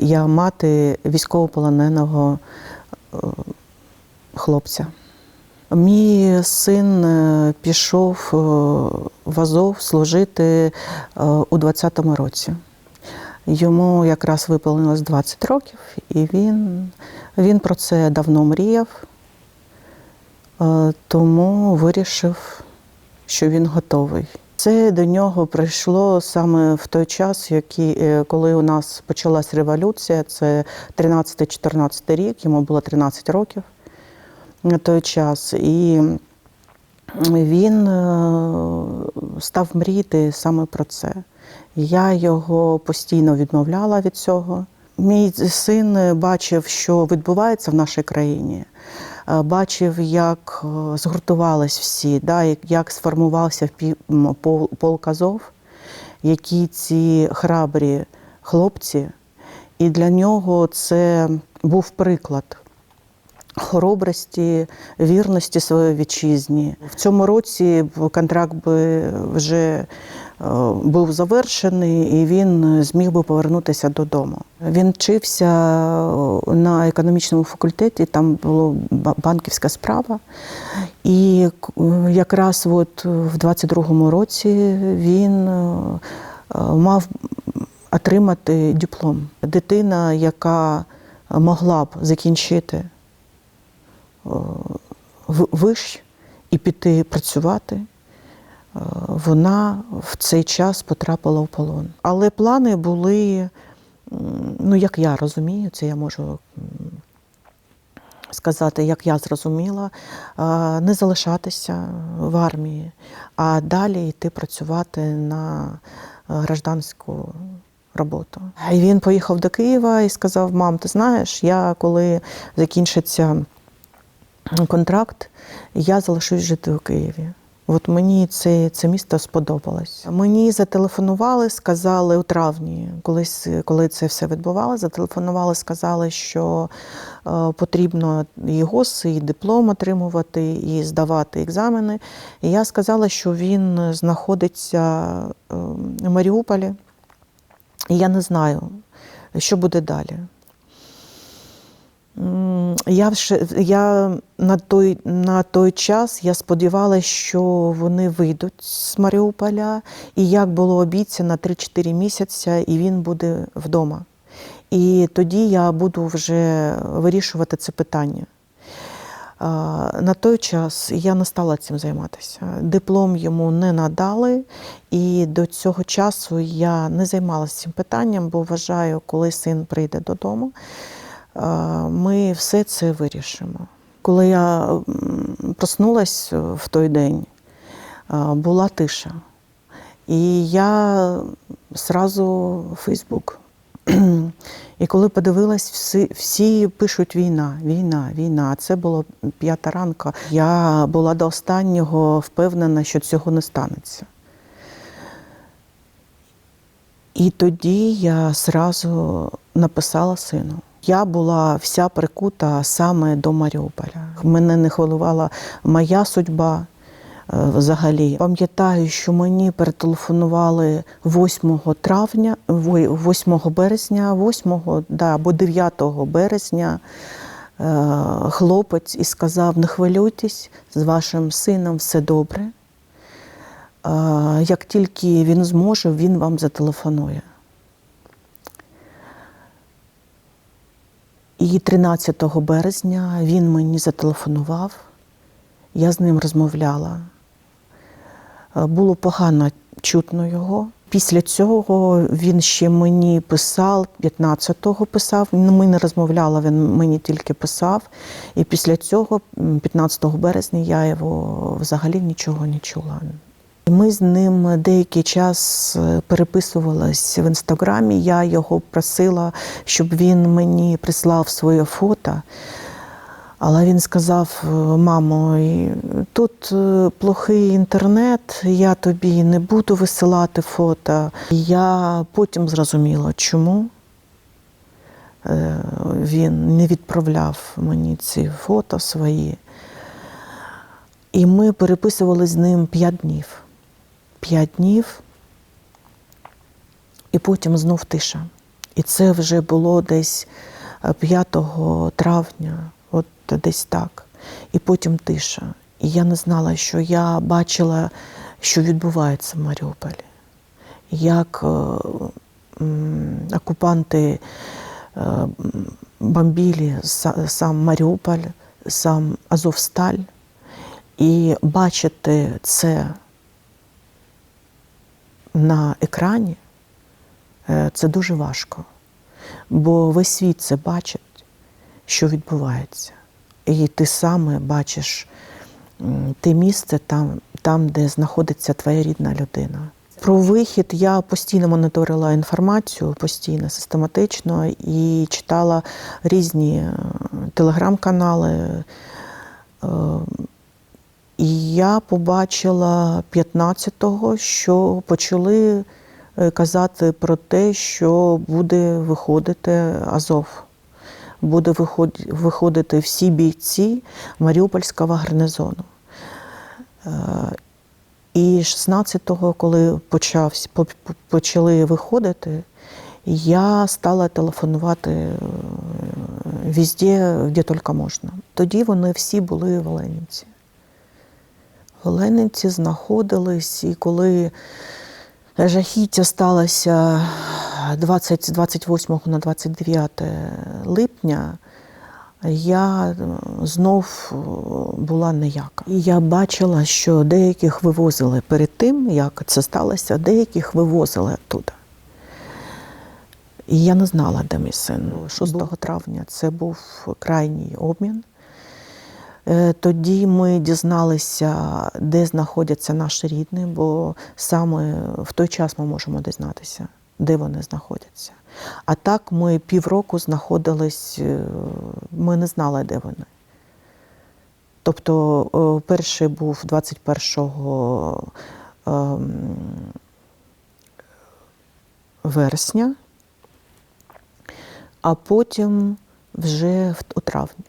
Я мати військовополоненого е, хлопця. Мій син е, пішов е, в Азов служити у 20-му році. Йому якраз виповнилось 20 років, і він, він про це давно мріяв, тому вирішив, що він готовий. Це до нього прийшло саме в той час, який, е, коли у нас почалась революція. Це 13-14 рік, йому було 13 років на той час. І він е, став мріяти саме про це. Я його постійно відмовляла від цього. Мій син бачив, що відбувається в нашій країні, бачив, як е, згуртувались всі, да, як- сформувався полк Азов, які ці храбрі хлопці. І для нього це був приклад хоробрості, вірності своїй вітчизні. В цьому році контракт би вже е, був завершений, і він зміг би повернутися додому. Він вчився е, на економічному факультеті, там була банківська справа. І якраз от в 22-му році він е, е, мав отримати диплом. Дитина, яка могла б закінчити виш і піти працювати, е, вона в цей час потрапила в полон. Але плани були, ну як я розумію, це я можу сказати, як я зрозуміла, е, не залишатися в армії, а далі йти працювати на е, гражданську роботу. І він поїхав до Києва і сказав: Мам, ти знаєш, я коли закінчиться контракт, я залишусь жити у Києві. От мені це, це місто сподобалось. Мені зателефонували, сказали у травні, колись, коли це все відбувалося, зателефонували, сказали, що е, потрібно і ГОС, і диплом отримувати, і здавати екзамени. І я сказала, що він знаходиться е, в Маріуполі, і я не знаю, що буде далі. Я, я на, той, на той час я сподівалася, що вони вийдуть з Маріуполя, і як було обіцяно 3-4 місяці, і він буде вдома. І тоді я буду вже вирішувати це питання. На той час я не стала цим займатися. Диплом йому не надали, і до цього часу я не займалася цим питанням, бо вважаю, коли син прийде додому, ми все це вирішимо. Коли я проснулась в той день, була тиша. І я зразу Фейсбук. І коли подивилась, всі, всі пишуть війна, війна, війна. Це було п'ята ранка. Я була до останнього впевнена, що цього не станеться. І тоді я зразу написала сину. Я була вся прикута саме до Маріуполя. Мене не хвилювала моя судьба е, взагалі. Пам'ятаю, що мені перетелефонували 8 травня, 8 березня, 8 да, або 9 березня е, хлопець і сказав: не хвилюйтесь, з вашим сином все добре. Е, Як тільки він зможе, він вам зателефонує. І 13 березня він мені зателефонував, я з ним розмовляла. Е, Було погано чутно його. Після цього він ще мені писав, 15-го писав. Ми не розмовляли, він мені тільки писав. І після цього, 15 березня, я його взагалі нічого не чула. Ми з ним деякий час е, переписувались в інстаграмі. Я його просила, щоб він мені прислав своє фото. Але він сказав: мамо, тут е, плохий інтернет, я тобі не буду висилати фото. Я потім зрозуміла, чому е, він не відправляв мені ці фото свої. І ми переписували з ним п'ять днів. П'ять днів, і потім знов тиша. І це вже було десь е, 5 травня, от десь так. І потім тиша. І я не знала, що я бачила, що відбувається в Маріуполі. Як е, окупанти е, са- сам Маріуполь, сам Азовсталь. І бачити це на екрані е, це дуже важко. Бо весь світ це бачить, що відбувається. І ти саме бачиш те місце там, там, де знаходиться твоя рідна людина. Про вихід я постійно моніторила інформацію, постійно, систематично і читала різні е, телеграм-канали. І я побачила 15-го, що почали е, казати про те, що буде виходити Азов. Буде виходити всі бійці Маріупольського гарнизону. Е, І 16-го, коли почався, по- по- почали виходити, я стала телефонувати е, везде, де тільки можна. Тоді вони всі були в Оленівці. Оленівці знаходились, і коли жахіття сталося 20, з 28 на 29 липня, я е, знов е, була ніяка. І я бачила, що деяких вивозили перед тим, як це сталося, деяких вивозили оттуда. І я не знала, де мій син. 6 травня це був крайній обмін. Е, Тоді ми дізналися, де знаходяться наші рідні, бо саме в той час ми можемо дізнатися, де вони знаходяться. А так ми півроку знаходились, е, ми не знали, де вони. Тобто е, перший був 21 ем, вересня, а потім вже у травні.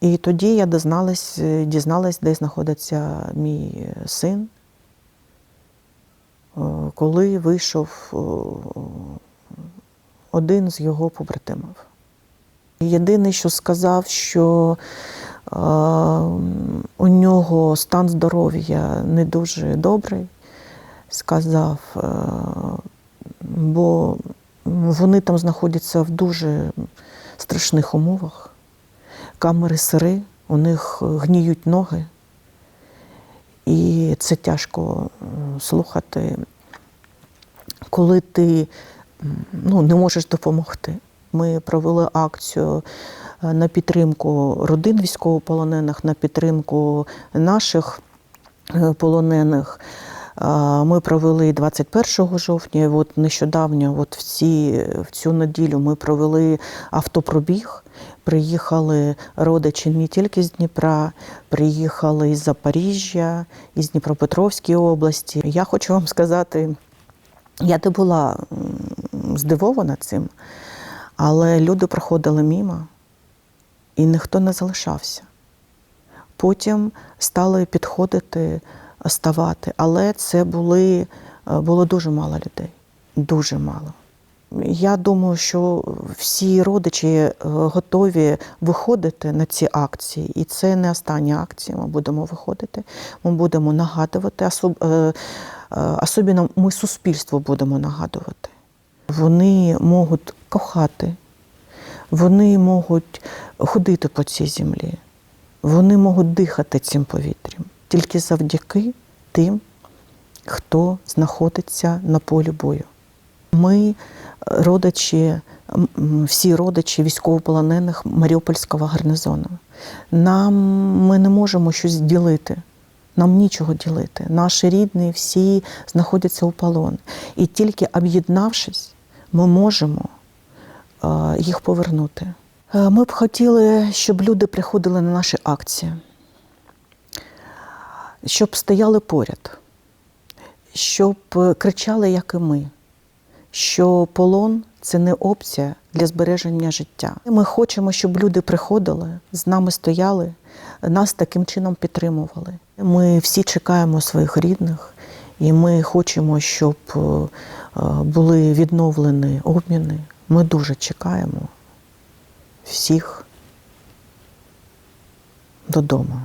І тоді я дізналась, е, дізналась, де знаходиться мій син, е, коли вийшов е, один з його побратимів. Єдине, що сказав, що е, у нього стан здоров'я не дуже добрий, сказав, е, бо вони там знаходяться в дуже страшних умовах камери сири, у них гніють ноги. І це тяжко слухати, коли ти ну, не можеш допомогти. Ми провели акцію е, на підтримку родин військовополонених, на підтримку наших е, полонених. Ми провели 21 жовтня. От нещодавно, от в, в цю неділю, ми провели автопробіг. Приїхали родичі не тільки з Дніпра, приїхали із Запоріжжя, із Дніпропетровської області. Я хочу вам сказати, я не була здивована цим, але люди проходили мімо, і ніхто не залишався. Потім стали підходити, ставати, але це були, е, було дуже мало людей. Дуже мало. Я думаю, що всі родичі е, готові виходити на ці акції, і це не остання акція. Ми будемо виходити. Ми будемо нагадувати, е, особливо ми суспільство будемо нагадувати. Вони можуть кохати, вони можуть ходити по цій землі, вони можуть дихати цим повітрям тільки завдяки тим, хто знаходиться на полі бою. Ми родичі, м, м, всі родичі військовополонених Маріупольського гарнизону. Нам ми не можемо щось ділити. Нам нічого ділити. Наші рідні всі знаходяться у полоні. І тільки об'єднавшись, ми можемо е, їх повернути. Е, Ми б хотіли, щоб люди приходили на наші акції, щоб стояли поряд, щоб е, кричали, як і ми, що полон це не опція для збереження життя. Ми хочемо, щоб люди приходили, з нами стояли, нас таким чином підтримували. Ми всі чекаємо своїх рідних, І ми хочемо, щоб е, були відновлені обміни. Ми дуже чекаємо всіх додому.